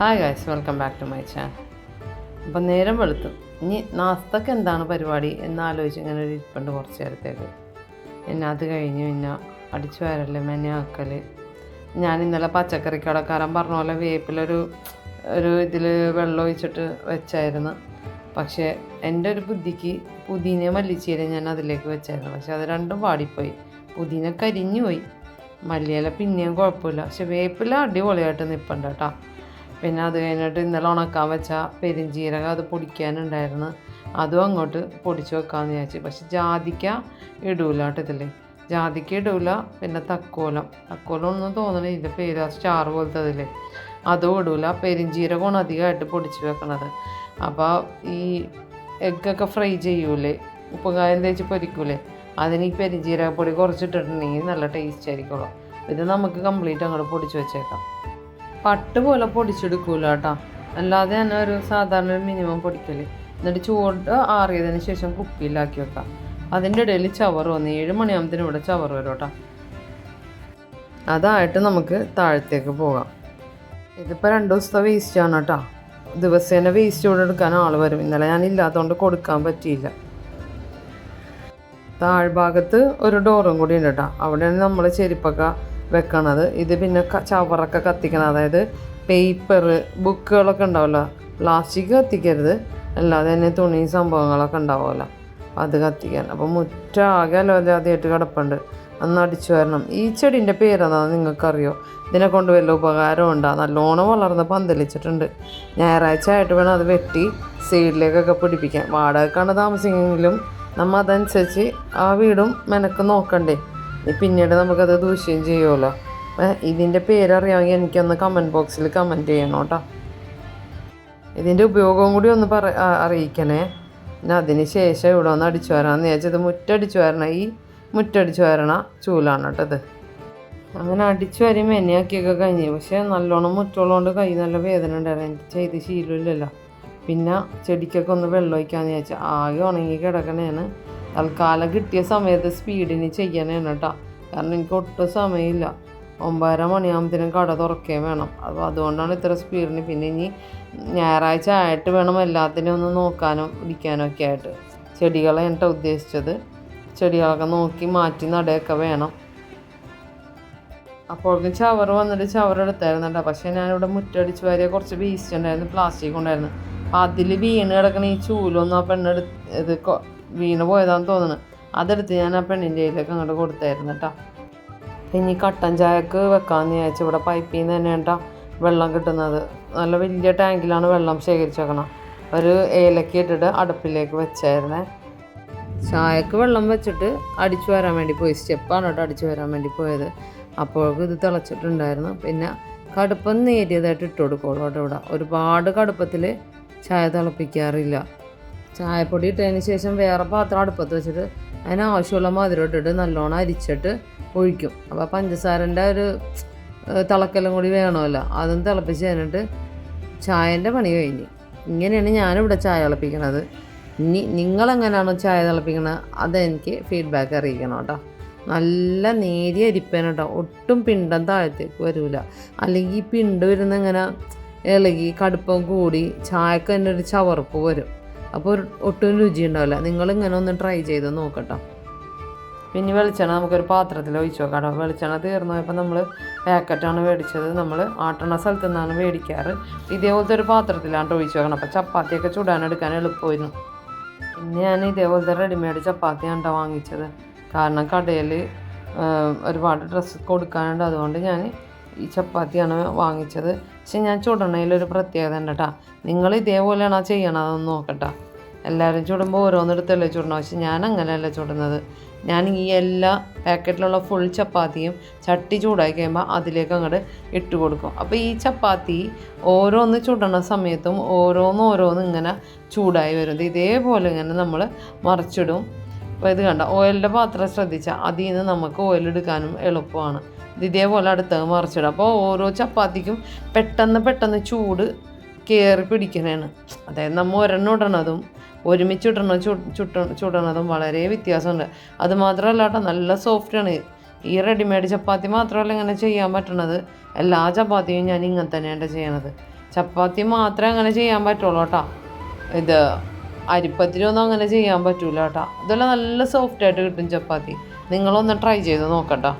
Hi guys welcome back to my channel അപ്പം നേരം വെളുത്തു. ഇനി നാസ്തക്ക് എന്താണ് പരിപാടി എന്നാലോചിച്ച് ഇങ്ങനെ ഒരു ഇരിപ്പുണ്ട് കുറച്ച് നേരത്തേക്ക്. പിന്നെ അത് കഴിഞ്ഞ് പിന്നെ അടിച്ചു വരൽ മെനയാക്കൽ ഞാൻ ഇന്നലെ പച്ചക്കറി കടക്കാരൻ പറഞ്ഞ പോലെ വേപ്പിലൊരു ഒരു ഇതിൽ വെള്ളം ഒഴിച്ചിട്ട് വെച്ചായിരുന്നു. പക്ഷേ എന്റെ ഒരു ബുദ്ധിക്ക് പുതിന മല്ലിച്ചീര ഞാൻ അതിലേക്ക് വെച്ചായിരുന്നു. പക്ഷെ അത് രണ്ടും പാടിപ്പോയി പുതിന കരിഞ്ഞു പോയി. മല്ലിയില പിന്നെയും കുഴപ്പമില്ല. പക്ഷെ വേപ്പില അടിപൊളിയായിട്ട് നിൽപ്പുണ്ട് കേട്ടോ. പിന്നെ അത് കഴിഞ്ഞിട്ട് ഇന്നലെ ഉണക്കാൻ വെച്ച പെരിഞ്ചീരകം അത് പൊടിക്കാനുണ്ടായിരുന്നു. അതും അങ്ങോട്ട് പൊടിച്ച് വെക്കാമെന്ന് വിചാരിച്ചു. പക്ഷെ ജാതിക്ക ഇടൂല കേട്ടോ ഇതിൽ ജാതിക്ക ഇടൂല പിന്നെ തക്കോലം. തക്കോലം ഒന്നും തോന്നണേ ഇതിന്റെ പേര് സ്റ്റാർ പോലത്തെ അതിൽ അതും ഇടൂല. പെരിഞ്ചീരകമാണ് അധികമായിട്ട് പൊടിച്ച് വെക്കണത്. അപ്പോൾ ഈ എഗ്ഗൊക്കെ ഫ്രൈ ചെയ്യൂലേ? ഉപ്പുകായം തേച്ച് പൊരിക്കൂലേ? അതിന് ഈ പെരിഞ്ചീരകപ്പൊടി കുറച്ചിട്ടിട്ടുണ്ടെങ്കിൽ നല്ല ടേസ്റ്റ് ആയിരിക്കുള്ളൂ. ഇത് നമുക്ക് കംപ്ലീറ്റ് അങ്ങോട്ട് പൊടിച്ച് വെച്ചേക്കാം. പട്ട് പോലെ പൊടിച്ചെടുക്കൂല കേട്ടോ അല്ലാതെ തന്നെ ഒരു സാധാരണ ഒരു മിനിമം പൊടിക്കൽ. എന്നിട്ട് ചൂട് ആറിയതിന് ശേഷം കുപ്പിയിലാക്കി വെക്കാം. അതിന്റെ ഇടയിൽ ചവർ വന്ന് ഏഴ് മണിയാകുമ്പത്തിന് ഇവിടെ ചവർ വരും കേട്ടോ അതായിട്ട് നമുക്ക് താഴത്തേക്ക് പോകാം. ഇതിപ്പോൾ രണ്ട് ദിവസത്തെ ആണ് കേട്ടോ. ദിവസേന വേസ്റ്റ് ഇവിടെ എടുക്കാൻ ആൾ വരും. ഇന്നലെ ഞാൻ ഇല്ലാത്തതുകൊണ്ട് കൊടുക്കാൻ പറ്റിയില്ല. താഴ്ഭാഗത്ത് ഒരു ഡോറും കൂടി ഉണ്ട് കേട്ടോ. അവിടെയാണ് നമ്മൾ ചെരുപ്പൊക്കെ വെക്കണത്. ഇത് പിന്നെ ചവറൊക്കെ കത്തിക്കണം. അതായത് പേപ്പർ ബുക്കുകളൊക്കെ ഉണ്ടാവുമല്ലോ. പ്ലാസ്റ്റിക് കത്തിക്കരുത്. അല്ലാതെ തന്നെ തുണി സംഭവങ്ങളൊക്കെ ഉണ്ടാവുമല്ലോ. അത് കത്തിക്കാൻ അപ്പോൾ മുറ്റാകെ ആദ്യമായിട്ട് കിടപ്പുണ്ട്. അന്ന് അടിച്ചു വരണം. ഈ ചെടീന്റെ പേരെന്താ നിങ്ങൾക്കറിയോ? ഇതിനെ കൊണ്ട് വല്ല ഉപകാരം ഉണ്ടാ? നല്ലോണം വളർന്ന് പന്തലിച്ചിട്ടുണ്ട്. ഞായറാഴ്ച ആയിട്ട് വേണം അത് വെട്ടി സൈഡിലേക്കൊക്കെ പിടിപ്പിക്കാൻ. വാടകക്കാണ് താമസിക്കുമെങ്കിലും നമ്മൾ അതനുസരിച്ച് ആ വീടും മെനക്ക് നോക്കണ്ടേ. പിന്നീട് നമുക്കത് ദൂഷ്യം ചെയ്യുമല്ലോ ഇതിന്റെ പേരറിയാമെങ്കിൽ എനിക്കൊന്ന് കമന്റ് ബോക്സിൽ കമന്റ് ചെയ്യണം കേട്ടോ. ഇതിന്റെ ഉപയോഗവും കൂടി ഒന്ന് പറ അറിയിക്കണേ. പിന്നെ അതിന് ശേഷം ഇവിടെ ഒന്ന് അടിച്ചു വരാമെന്ന് വിചാരിച്ചത് മുറ്റടിച്ചു വരണ. ഈ മുറ്റടിച്ചു വരണ ചൂലാണ് കേട്ടോ ഇത്. അങ്ങനെ അടിച്ചു വരി മെനയാക്കിയൊക്കെ കഴിഞ്ഞ്. പക്ഷേ നല്ലോണം മുറ്റുള്ളതുകൊണ്ട് കൈ നല്ല വേദന ഉണ്ടായിരുന്നു. എനിക്ക് ചെയ്ത് ശീലമില്ലല്ലോ. പിന്നെ ചെടിക്കൊക്കെ ഒന്ന് വെള്ളം ഒഴിക്കാമെന്ന് ചോദിച്ചാൽ ആകെ ഉണങ്ങി കിടക്കണേന്ന്. തൽക്കാലം കിട്ടിയ സമയത്ത് സ്പീഡിന് ചെയ്യാനാണ് കേട്ടോ. കാരണം എനിക്ക് ഒട്ടും സമയമില്ല. ഒമ്പതര മണിയാകുമ്പത്തേനും കട തുറക്കുകയും വേണം. അപ്പോൾ അതുകൊണ്ടാണ് ഇത്ര സ്പീഡിന് പിന്നെ ഇനി ഞായറാഴ്ച ആയിട്ട് വേണം എല്ലാത്തിനും ഒന്ന് നോക്കാനും ഇടിക്കാനും ഒക്കെ ആയിട്ട്. ചെടികളെ എന്നിട്ട് ഉദ്ദേശിച്ചത്. ചെടികളൊക്കെ നോക്കി മാറ്റി നടയൊക്കെ വേണം. അപ്പോഴേക്കും ചവർ വന്നിട്ട് ചവർ എടുത്തായിരുന്നു കേട്ടോ പക്ഷേ ഞാനിവിടെ മുറ്റടിച്ച് വരെ കുറച്ച് വേസ്റ്റ് ഉണ്ടായിരുന്നു പ്ലാസ്റ്റിക് ഉണ്ടായിരുന്നു. അപ്പം അതിൽ വീണ് കിടക്കണ ഈ ചൂലൊന്നും ആ പെണ്ണെടുത്ത് ഇത് വീണ് പോയതാണെന്ന് തോന്നുന്നു അതെടുത്ത് ഞാൻ ആ പെണ്ണിന്റെ കയ്യിലേക്ക് അങ്ങോട്ട് കൊടുത്തായിരുന്നു കേട്ടോ ഇനി കട്ടൻ ചായക്ക് വെക്കാമെന്ന് വിചാരിച്ചു ഇവിടെ പൈപ്പിൽ നിന്ന് തന്നെ കേട്ടോ വെള്ളം കിട്ടുന്നത്. നല്ല വലിയ ടാങ്കിലാണ് വെള്ളം ശേഖരിച്ച് വെക്കണം ഒരു ഏലക്ക ഇട്ടിട്ട് അടുപ്പിലേക്ക് വെച്ചായിരുന്നേ. ചായക്ക് വെള്ളം വെച്ചിട്ട് അടിച്ചു വരാൻ വേണ്ടി പോയി. സ്റ്റെപ്പാണ് കേട്ടോ അടിച്ചു വരാൻ വേണ്ടി പോയത്. അപ്പോഴേക്കും ഇത് തിളച്ചിട്ടുണ്ടായിരുന്നു. പിന്നെ കടുപ്പം നേരിയതായിട്ട് ഇട്ട് കൊടുക്കുള്ളൂ കേട്ടോ ഇവിടെ. ഒരുപാട് കടുപ്പത്തിൽ ചായ തിളപ്പിക്കാറില്ല. ചായപ്പൊടി ഇട്ടതിന് ശേഷം വേറെ പാത്രം അടുപ്പത്ത് വെച്ചിട്ട് അതിന് ആവശ്യമുള്ള മധുരം ഇട്ടിട്ട് നല്ലോണം അരിച്ചിട്ട് ഒഴിക്കും. അപ്പോൾ പഞ്ചസാരന്റെ ഒരു തിളക്കെല്ലാം തിളക്കലും കൂടി വേണമല്ലോ. അതും തിളപ്പിച്ച് കഴിഞ്ഞിട്ട് ചായന്റെ പണി കഴിഞ്ഞ്. ഇങ്ങനെയാണ് ഞാനിവിടെ ചായ തിളപ്പിക്കണത്. ഇനി നിങ്ങളെങ്ങനെയാണോ ചായ തിളപ്പിക്കണത്? അതെനിക്ക് ഫീഡ്ബാക്ക് അറിയിക്കണം കേട്ടോ. നല്ല നേരിയ അരിപ്പേന കേട്ടോ. ഒട്ടും പിണ്ടം താഴത്തേക്ക് വരില്ല അല്ലെങ്കിൽ ഈ പിണ്ട് വരുന്ന ഇങ്ങനെ ഇളകി കടുപ്പം കൂടി ചായക്ക് തന്നെ ഒരു ചവർപ്പ് വരും. അപ്പോൾ ഒരു ഒട്ടും രുചി ഉണ്ടാവില്ല നിങ്ങളിങ്ങനെ ഒന്ന് ട്രൈ ചെയ്ത് നോക്കട്ടോ. പിന്നെ വെളിച്ചെണ്ണ നമുക്കൊരു പാത്രത്തിൽ ഒഴിച്ച് വെക്കാം വെളിച്ചെണ്ണ തീർന്നു പോയപ്പോൾ നമ്മൾ പാക്കറ്റാണ് മേടിച്ചത് നമ്മൾ ആട്ടണ സ്ഥലത്ത് നിന്നാണ് മേടിക്കാറ് ഇതേപോലത്തെ ഒരു പാത്രത്തിലാണ് ഒഴിച്ച് വെക്കണം. അപ്പോൾ ചപ്പാത്തിയൊക്കെ ചുടാനെടുക്കാൻ എളുപ്പമായിരുന്നു. പിന്നെ ഞാൻ ഇതേപോലത്തെ റെഡിമെയ്ഡ് ചപ്പാത്തിയാണ് വാങ്ങിച്ചത്. കാരണം കടയിൽ ഒരുപാട് ഡ്രസ്സ് കൊടുക്കാനുണ്ട്. അതുകൊണ്ട് ഞാൻ ഈ ചപ്പാത്തിയാണ് വാങ്ങിച്ചത്. പക്ഷെ ഞാൻ ചുടണതിലൊരു പ്രത്യേകത ഉണ്ട് കേട്ടോ നിങ്ങൾ ഇതേപോലെയാണോ ചെയ്യണതെന്ന് നോക്കട്ടെ. എല്ലാവരും ചുടുമ്പോൾ ഓരോന്നെടുത്തല്ലേ ചുടണം പക്ഷെ ഞാൻ അങ്ങനെയല്ല ചുടുന്നത്. ഞാൻ ഈ എല്ലാ പാക്കറ്റിലുള്ള ഫുൾ ചപ്പാത്തിയും ചട്ടി ചൂടായി കഴിയുമ്പോൾ അതിലേക്ക് അങ്ങോട്ട് ഇട്ട് കൊടുക്കും. അപ്പോൾ ഈ ചപ്പാത്തി ഓരോന്ന് ചുടണ സമയത്തും ഓരോന്ന് ഓരോന്ന് ഇങ്ങനെ ചൂടായി വരും. ഇത് ഇതേപോലെ ഇങ്ങനെ നമ്മൾ മറിച്ചിടും. അപ്പോൾ ഇത് കണ്ട? ഓയിലിന്റെ പാത്രം ശ്രദ്ധിച്ചാൽ അതിൽ നിന്ന് നമുക്ക് ഓയിൽ എടുക്കാനും എളുപ്പമാണ്. ഇത് ഇതേപോലെ അടുത്തത് മറിച്ചിടും. അപ്പോൾ ഓരോ ചപ്പാത്തിക്കും പെട്ടെന്ന് പെട്ടെന്ന് ചൂട് കയറി പിടിക്കണേണ്. അതായത് നമ്മൾ ഒരെണ്ണം ഇടണതും ഒരുമിച്ച് ഇടണ ചുട്ട ചുടണതും വളരെ വ്യത്യാസമുണ്ട്. അത് മാത്രമല്ല കേട്ടോ നല്ല സോഫ്റ്റാണ്. ഈ റെഡിമെയ്ഡ് ചപ്പാത്തി മാത്രമല്ല ഇങ്ങനെ ചെയ്യാൻ പറ്റണത്. എല്ലാ ചപ്പാത്തിയും ഞാൻ ഇങ്ങനെ തന്നെയാണ് ചെയ്യണത്. ചപ്പാത്തി മാത്രമേ അങ്ങനെ ചെയ്യാൻ പറ്റുള്ളൂ കേട്ടോ. ഇത് അരിപ്പത്തിലൊന്നും അങ്ങനെ ചെയ്യാൻ പറ്റൂല കേട്ടോ. ഇതെല്ലാം നല്ല സോഫ്റ്റായിട്ട് കിട്ടും ചപ്പാത്തി. നിങ്ങളൊന്ന് ട്രൈ ചെയ്ത് നോക്കട്ടോ.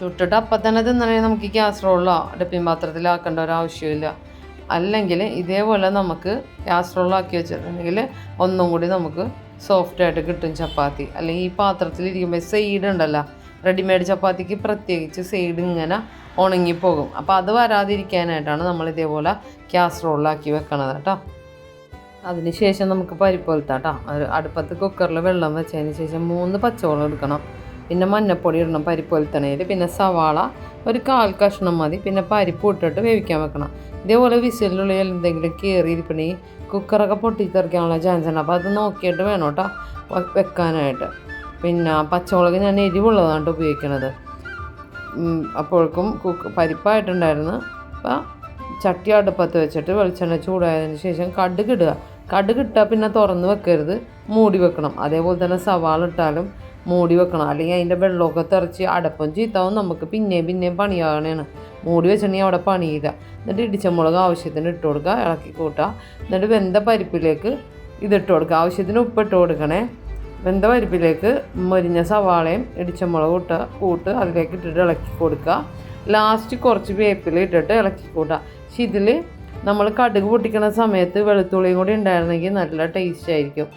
ചുട്ടിട്ട് അപ്പം തന്നെ തിന്നണേ നമുക്ക് ഗ്യാസ് റോളോ അടുപ്പിൻ പാത്രത്തിലാക്കേണ്ട ഒരു ആവശ്യമില്ല. അല്ലെങ്കിൽ ഇതേപോലെ നമുക്ക് ഗ്യാസ് റോളാക്കി വെച്ചിട്ടുണ്ടെങ്കിൽ ഒന്നും കൂടി നമുക്ക് സോഫ്റ്റ് ആയിട്ട് കിട്ടും ചപ്പാത്തി. അല്ലെങ്കിൽ ഈ പാത്രത്തിലിരിക്കുമ്പോൾ സൈഡ് ഉണ്ടല്ലോ റെഡിമെയ്ഡ് ചപ്പാത്തിക്ക് പ്രത്യേകിച്ച് സൈഡ് ഇങ്ങനെ ഉണങ്ങിപ്പോകും. അപ്പോൾ അത് വരാതിരിക്കാനായിട്ടാണ് നമ്മൾ ഇതേപോലെ ഗ്യാസ് റോളിലാക്കി വെക്കണത് കേട്ടോ. അതിന് ശേഷം നമുക്ക് പരിപ്പ് കേട്ടോ. അടുപ്പത്ത് കുക്കറിൽ വെള്ളം വെച്ചതിന് ശേഷം മൂന്ന് പച്ചവെള്ളം എടുക്കണം. പിന്നെ മഞ്ഞപ്പൊടി ഇടണം പരിപ്പ് പോലെ കൊലുത്തണയിൽ പിന്നെ സവാള ഒരു കാൽ കഷ്ണം മതി പിന്നെ പരിപ്പ് ഇട്ടിട്ട് വേവിക്കാൻ വെക്കണം. ഇതേപോലെ വിസിലിനുള്ളിൽ എന്തെങ്കിലും കയറി ഇരിപ്പണി കുക്കറൊക്കെ പൊട്ടിത്തെറിക്കാനുള്ള ചാൻസ് ഉണ്ട്. അപ്പോൾ അത് നോക്കിയിട്ട് വേണം കേട്ടോ വെക്കാനായിട്ട്. പിന്നെ പച്ചമുളക് ഞാൻ എരിവുള്ളതാണ് ഉപയോഗിക്കണത്. അപ്പോഴേക്കും കുക്ക് പരിപ്പായിട്ടുണ്ടായിരുന്നു. അപ്പം ചട്ടി അടുപ്പത്ത് വെച്ചിട്ട് വെളിച്ചെണ്ണ ചൂടായതിന് ശേഷം കടുക് ഇടുക. കടുക് ഇട്ടാൽ പിന്നെ തുറന്ന് വെക്കരുത് മൂടി വെക്കണം. അതേപോലെ തന്നെ സവാള ഇട്ടാലും മൂടി വെക്കണം. അല്ലെങ്കിൽ അതിന്റെ വെള്ളമൊക്കെ തെറിച്ച് അടപ്പം ചീത്താവും. നമുക്ക് പിന്നെയും പിന്നെയും പണിയാകണേണ് മൂടി വെച്ചിട്ടുണ്ടെങ്കിൽ അവിടെ പണിയില്ല. എന്നിട്ട് ഇടിച്ചമുളക് ആവശ്യത്തിന് ഇട്ട് കൊടുക്കുക. ഇളക്കി കൂട്ടുക. എന്നിട്ട് വെന്ത പരിപ്പിലേക്ക് ഇതിട്ട് കൊടുക്കുക. ആവശ്യത്തിന് ഉപ്പ് ഇട്ട് കൊടുക്കണേ. വെന്ത പരിപ്പിലേക്ക് മൊരിഞ്ഞ സവാളയും ഇടിച്ചമുളകും ഇട്ട് കൂട്ട് അതിലേക്ക് ഇട്ടിട്ട് ഇളക്കി കൊടുക്കുക. ലാസ്റ്റ് കുറച്ച് വേപ്പില ഇട്ടിട്ട് ഇളക്കി കൂട്ടുക. പക്ഷെ ഇതിൽ നമ്മൾ കടുക് പൊട്ടിക്കുന്ന സമയത്ത് വെളുത്തുള്ളിയും കൂടി ഉണ്ടായിരുന്നെങ്കിൽ നല്ല ടേസ്റ്റ് ആയിരിക്കും.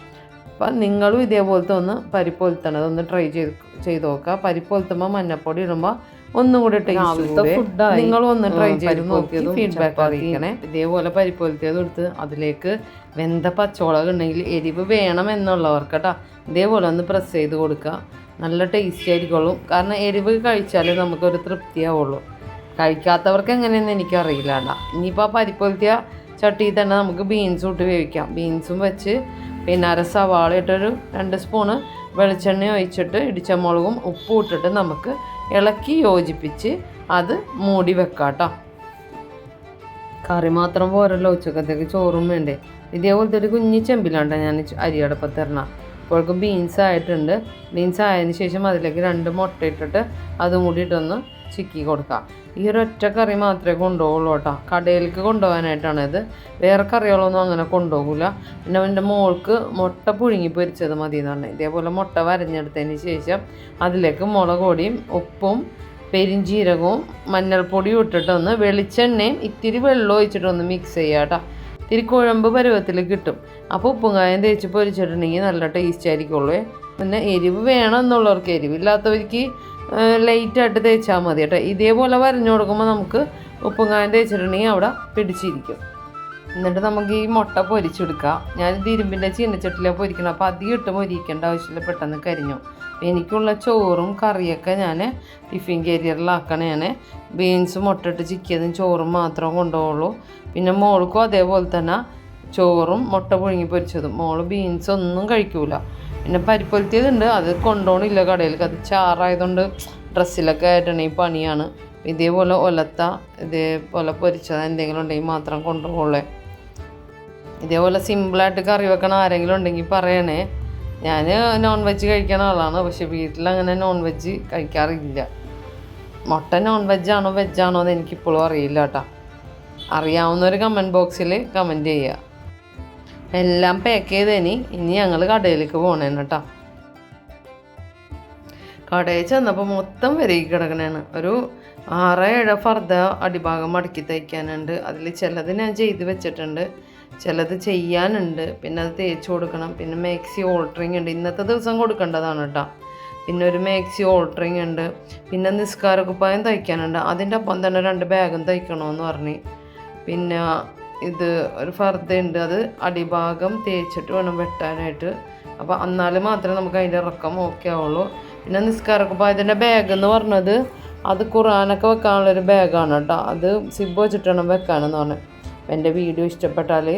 അപ്പം നിങ്ങളും ഇതേപോലത്തെ ഒന്ന് പരിപ്പ് ഒലുത്തണത് ഒന്ന് ട്രൈ ചെയ്ത് ചെയ്ത് നോക്കുക പരിപ്പ് ഒലുത്തുമ്പോൾ മഞ്ഞപ്പൊടി ഇടുമ്പോൾ ഒന്നും കൂടി ടേസ്റ്റ് നിങ്ങളും ഒന്ന് ട്രൈ ചെയ്ത് നോക്കിയത് ഫീഡ്ബാക്ക് അറിയിക്കണേ ഇതേപോലെ പരിപ്പ് ഒലുത്തിയത് എടുത്ത് അതിലേക്ക് വെന്ത പച്ചമുളക് ഉണ്ടെങ്കിൽ എരിവ് വേണം എന്നുള്ളവർക്ക് കേട്ടോ ഇതേപോലെ ഒന്ന് പ്രസ് ചെയ്ത് കൊടുക്കുക. നല്ല ടേസ്റ്റി ആയിരിക്കുള്ളൂ. കാരണം എരിവ് കഴിച്ചാലേ നമുക്കൊരു തൃപ്തിയാവുള്ളൂ. കഴിക്കാത്തവർക്ക് എങ്ങനെയെന്ന് എനിക്കറിയില്ല ഇനിയിപ്പോൾ ആ പരിപ്പൊലുത്തിയ ചട്ടിയിൽ തന്നെ നമുക്ക് ബീൻസും ഇട്ട് വേവിക്കാം. ബീൻസും വെച്ച് പിന്നെ അര സവാള ഇട്ടൊരു രണ്ട് സ്പൂണ് വെളിച്ചെണ്ണ ഒഴിച്ചിട്ട് ഇടിച്ചമുളകും ഉപ്പും ഇട്ടിട്ട് നമുക്ക് ഇളക്കി യോജിപ്പിച്ച് അത് മൂടി വെക്കാട്ടോ കേട്ടോ കറി മാത്രം പോരല്ലോ ഉച്ചക്കത്തേക്ക് ചോറും വേണ്ടേ. ഇതേപോലത്തെ ഒരു കുഞ്ഞി ചെമ്പിലാണ്ട ഞാൻ അരിയടപ്പത്ത് തരണം. അപ്പോഴേക്കും ബീൻസ് ആയിട്ടുണ്ട്. ബീൻസ് ആയതിന് ശേഷം അതിലേക്ക് രണ്ട് മുട്ട ഇട്ടിട്ട് അതും കൂടി ഇട്ടൊന്ന് ചിക്കി കൊടുക്കുക ഈ ഒരു ഒറ്റ കറി മാത്രമേ കൊണ്ടുപോകുള്ളൂ കേട്ടോ. കടയിലേക്ക് ഇത്. വേറെ കറികളൊന്നും അങ്ങനെ കൊണ്ടുപോകില്ല പിന്നെ എന്റെ മോൾക്ക് മുട്ട പുഴുങ്ങി പൊരിച്ചത് മതി എന്ന് പറഞ്ഞു. ഇതേപോലെ മുട്ട വരഞ്ഞെടുത്തതിന് ശേഷം അതിലേക്ക് മുളക് പൊടിയും ഉപ്പും പെരിഞ്ചീരകവും മഞ്ഞൾപ്പൊടിയും ഇട്ടിട്ടൊന്ന് വെളിച്ചെണ്ണയും ഇത്തിരി വെള്ളം ഒഴിച്ചിട്ടൊന്ന് മിക്സ് ചെയ്യുക കേട്ടോ. ഇത്തിരി കുഴമ്പ് പരുവത്തിൽ കിട്ടും. അപ്പോൾ ഉപ്പും കായം തേച്ച് പൊരിച്ചിട്ടുണ്ടെങ്കിൽ നല്ല ടേസ്റ്റ് ആയിരിക്കുള്ളൂ. പിന്നെ എരിവ് വേണം എന്നുള്ളവർക്ക് എരിവില്ലാത്തവർക്ക് ലൈറ്റായിട്ട് തേച്ചാൽ മതി കേട്ടോ. ഇതേപോലെ വരഞ്ഞു കൊടുക്കുമ്പോൾ നമുക്ക് ഉപ്പുങ്കായം തേച്ചിട്ടുണ്ടെങ്കിൽ അവിടെ പിടിച്ചിരിക്കും. എന്നിട്ട് നമുക്ക് ഈ മുട്ട പൊരിച്ചെടുക്കാം. ഞാൻ ഇരുമ്പിന്റെ ചീനച്ചട്ടിലാണ് പൊരിക്കണം അപ്പോൾ അധികം ഇട്ട് പൊരിക്കേണ്ട ആവശ്യമില്ല. പെട്ടെന്ന് കരിഞ്ഞു. എനിക്കുള്ള ചോറും കറിയൊക്കെ ഞാൻ ടിഫിൻ കരിയറിലാക്കണ ഞാൻ ബീൻസ് മുട്ടിട്ട് ചിക്കിയതും ചോറും മാത്രം കൊണ്ടുപോകുള്ളൂ പിന്നെ മോൾക്കും അതേപോലെ തന്നെ ചോറും മുട്ട പുഴുങ്ങി പൊരിച്ചതും. മോൾ ബീൻസ് ഒന്നും കഴിക്കൂല. പിന്നെ പരിപ്പൊലുത്തിയതുണ്ട് അത് കൊണ്ടുപോകണില്ല കടയിലേക്ക് അത് ചാറായതുകൊണ്ട് ഡ്രസ്സിലൊക്കെ ആയിട്ടാണ് ഈ പണിയാണ്. ഇതേപോലെ ഒലത്ത ഇതേപോലെ പൊരിച്ചത് എന്തെങ്കിലും ഉണ്ടെങ്കിൽ മാത്രം കൊണ്ടുപോകുള്ളേ ഇതേപോലെ സിമ്പിളായിട്ട് കറി വെക്കണ ആരെങ്കിലും ഉണ്ടെങ്കിൽ പറയണേ. ഞാൻ നോൺ വെജ് കഴിക്കണ ആളാണ്. പക്ഷെ വീട്ടിലങ്ങനെ നോൺ വെജ് കഴിക്കാറില്ല. മുട്ട നോൺ വെജാണോ വെജാണോ എന്ന് എനിക്കിപ്പോഴും അറിയില്ല കേട്ടോ. അറിയാവുന്നൊരു കമന്റ് ബോക്സിൽ കമന്റ് ചെയ്യുക. എല്ലാം പാക്ക് ചെയ്തേനി. ഇനി ഞങ്ങൾ കടയിലേക്ക് പോകണേന്ന് കേട്ടോ. കടയിൽ ചെന്നപ്പോൾ മൊത്തം വരയി കിടക്കണേണ്. ഒരു ആറ് ഏഴ് ഫർദ അടിഭാഗം മടക്കി തയ്ക്കാനുണ്ട്. അതിൽ ചിലത് ഞാൻ ചെയ്ത് വെച്ചിട്ടുണ്ട്. ചിലത് ചെയ്യാനുണ്ട്. പിന്നെ അത് തേച്ച് കൊടുക്കണം. പിന്നെ മാക്സി ഓൾട്ടറിങ് ഉണ്ട്. ഇന്നത്തെ ദിവസം കൊടുക്കേണ്ടതാണ് കേട്ടോ. പിന്നെ ഒരു മാക്സി ഓൾട്ടറിങ് ഉണ്ട്. പിന്നെ നിസ്കാര കുപ്പായം തയ്ക്കാനുണ്ട്. അതിന്റെ ഒപ്പം തന്നെ രണ്ട് ബാഗും തയ്ക്കണമെന്ന് പറഞ്ഞ്. പിന്നെ ഇത് ഒരു ഫർദ്ദയുണ്ട് അത് അടിഭാഗം തേച്ചിട്ട് വേണം വെട്ടാനായിട്ട്. അപ്പോൾ എന്നാൽ മാത്രമേ നമുക്ക് അതിന്റെ ഇറക്കം ഓക്കെ ആവുള്ളൂ. പിന്നെ നിസ്കാരക്കുമ്പോൾ അതിന്റെ ബാഗ് എന്ന് പറഞ്ഞത് അത് ഖുറാനൊക്കെ വെക്കാനുള്ളൊരു ബാഗാണ് കേട്ടോ. അത് സിബ് വെച്ചിട്ട് വേണം വെക്കാനെന്ന് പറഞ്ഞു. അപ്പോൾ എന്റെ വീഡിയോ ഇഷ്ടപ്പെട്ടാൽ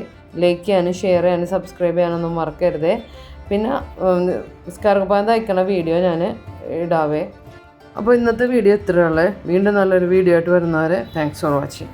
ലൈക്ക് ചെയ്യാനും ഷെയർ ചെയ്യാനും സബ്സ്ക്രൈബ് ചെയ്യാനൊന്നും മറക്കരുതേ. പിന്നെ നിസ്കാരക്കുപ്പായം നിസ്കാര തയ്ക്കണ വീഡിയോ ഞാൻ ഇടാവേ. അപ്പോൾ ഇന്നത്തെ വീഡിയോ ഇത്രയുള്ളേ വീണ്ടും നല്ലൊരു വീഡിയോ ആയിട്ട് വരുന്നവരെ താങ്ക്സ് ഫോർ വാച്ചിങ്